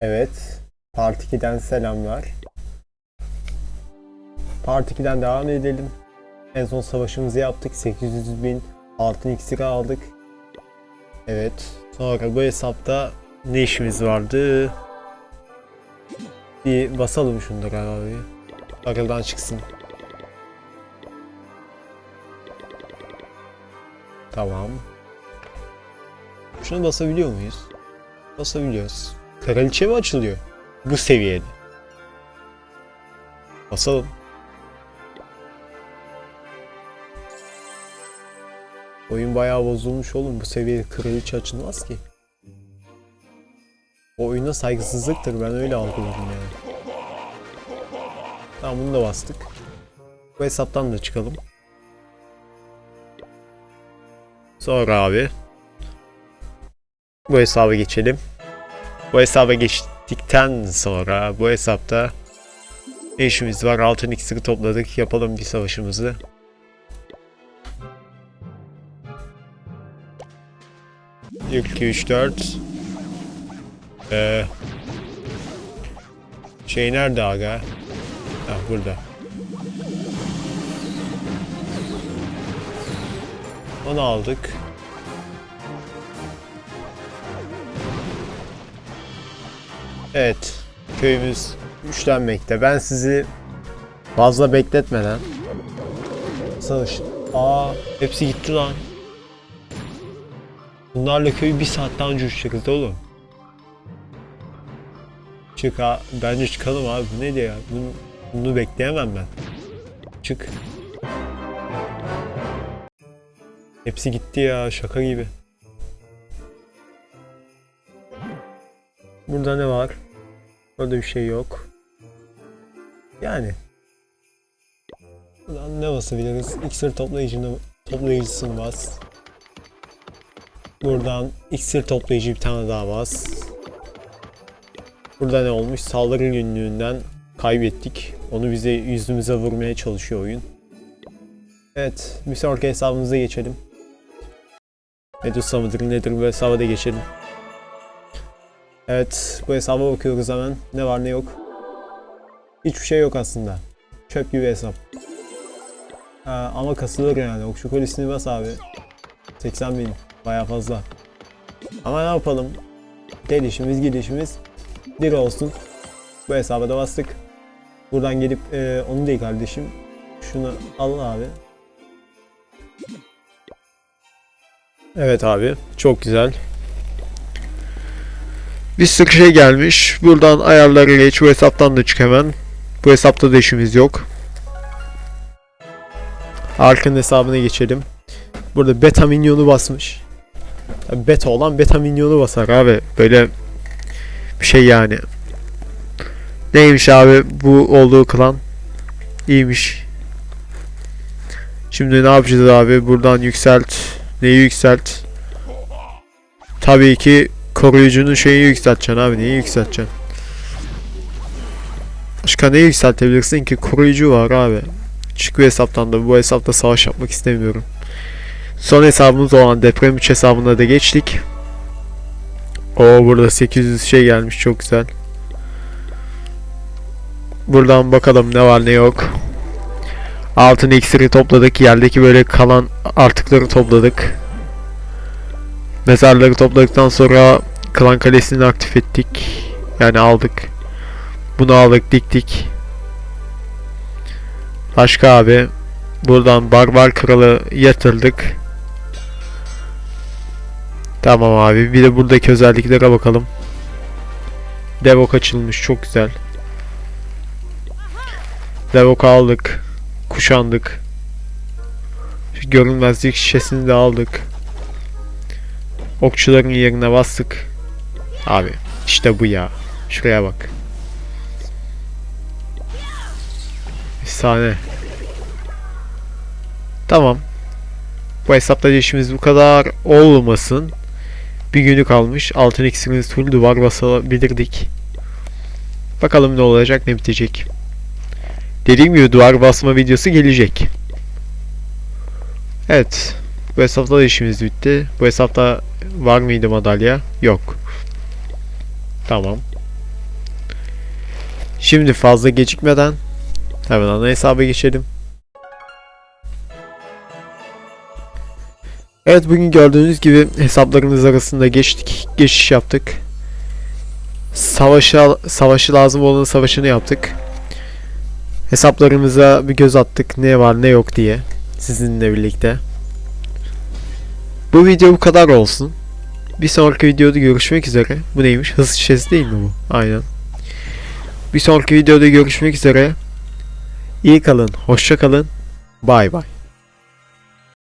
Evet. Part 2'den selamlar. Part 2'den devam edelim. En son savaşımızı yaptık. 800 bin altın iksiri aldık. Evet. Sonra bu hesapta ne işimiz vardı? Bir basalım şunları abi. Akıldan çıksın. Tamam. Şuna basabiliyor muyuz? Basabiliyoruz. Kraliçe mi açılıyor? Bu seviyede. Basalım. Oyun bayağı bozulmuş oğlum. Bu seviyede kraliçe açılmaz ki. O oyuna saygısızlıktır. Ben öyle algıladım yani. Tamam bunu da bastık. Bu hesaptan da çıkalım. Sonra abi. Bu hesaba geçelim. Bu hesaba geçtikten sonra bu hesapta ne işimiz var? Altın iksiri topladık. Yapalım bir savaşımızı. Bir, iki, üç, dört. Ee, şey nerede aga? Ha burada. Onu aldık. Evet. Köyümüz güçlenmekte. Ben sizi fazla bekletmeden savaş. Aa, hepsi gitti lan. Bunlarla köyü bir saatten önce uçacağız oğlum. Çık ha. Bence çıkalım abi. Bu neydi ya? Bunu, bunu bekleyemem ben. Çık. Hepsi gitti ya. Şaka gibi. Burada ne var? Burada bir şey yok. Yani. Buradan ne basabiliriz? İksir toplayıcını toplayıcısını bas. Buradan iksir toplayıcı bir tane daha bas. Burada ne olmuş? Saldırı günlüğünden kaybettik. Onu bize yüzümüze vurmaya çalışıyor oyun. Evet, bir sonraki hesabımıza geçelim. Medusa mıdır nedir bu hesaba da geçelim. Evet, bu hesaba bakıyoruz hemen. Ne var ne yok. Hiçbir şey yok aslında. Çöp gibi hesap. Ha, ama kasılır yani. Okçu kolisini bas abi. 80 bin. Baya fazla. Ama ne yapalım? Gelişimiz gidişimiz bir olsun. Bu hesaba da bastık. Buradan gelip e, onu değil kardeşim. Şunu al abi. Evet abi. Çok güzel. Bir sürü şey gelmiş. Buradan ayarları geç. Bu hesaptan da çık hemen. Bu hesapta da işimiz yok. Ark'ın hesabına geçelim. Burada beta minyonu basmış. Beta olan beta minyonu basar abi. Böyle bir şey yani. Neymiş abi bu olduğu klan? İyiymiş. Şimdi ne yapacağız abi? Buradan yükselt. Neyi yükselt? Tabii ki koruyucunun şeyi yükselteceksin abi. Neyi yükselteceksin? Başka neyi yükseltebilirsin ki? Koruyucu var abi. Çık bu hesaptan da. Bu hesapta savaş yapmak istemiyorum. Son hesabımız olan deprem 3 hesabına da geçtik. O burada 800 şey gelmiş çok güzel. Buradan bakalım ne var ne yok. Altın iksiri topladık. Yerdeki böyle kalan artıkları topladık. Mezarları topladıktan sonra klan kalesini aktif ettik. Yani aldık. Bunu aldık diktik. Başka abi. Buradan barbar kralı yatırdık. Tamam abi. Bir de buradaki özelliklere bakalım. Devok açılmış. Çok güzel. Devok aldık. Kuşandık. Görünmezlik şişesini de aldık. Okçuların yerine bastık. Abi işte bu ya. Şuraya bak. Efsane. Tamam. Bu hesapta işimiz bu kadar olmasın. Bir günü kalmış. Altın iksirimiz full duvar basabilirdik. Bakalım ne olacak ne bitecek. Dediğim gibi duvar basma videosu gelecek. Evet. Bu hesapta da işimiz bitti. Bu hesapta var mıydı madalya? Yok. Tamam. Şimdi fazla gecikmeden hemen ana hesaba geçelim. Evet bugün gördüğünüz gibi hesaplarımız arasında geçtik. Geçiş yaptık. Savaşı, savaşı lazım olanın savaşını yaptık. Hesaplarımıza bir göz attık. Ne var ne yok diye. Sizinle birlikte. Bu video bu kadar olsun. Bir sonraki videoda görüşmek üzere. Bu neymiş? Hız şişesi değil mi bu? Aynen. Bir sonraki videoda görüşmek üzere. İyi kalın, hoşça kalın. Bay bay.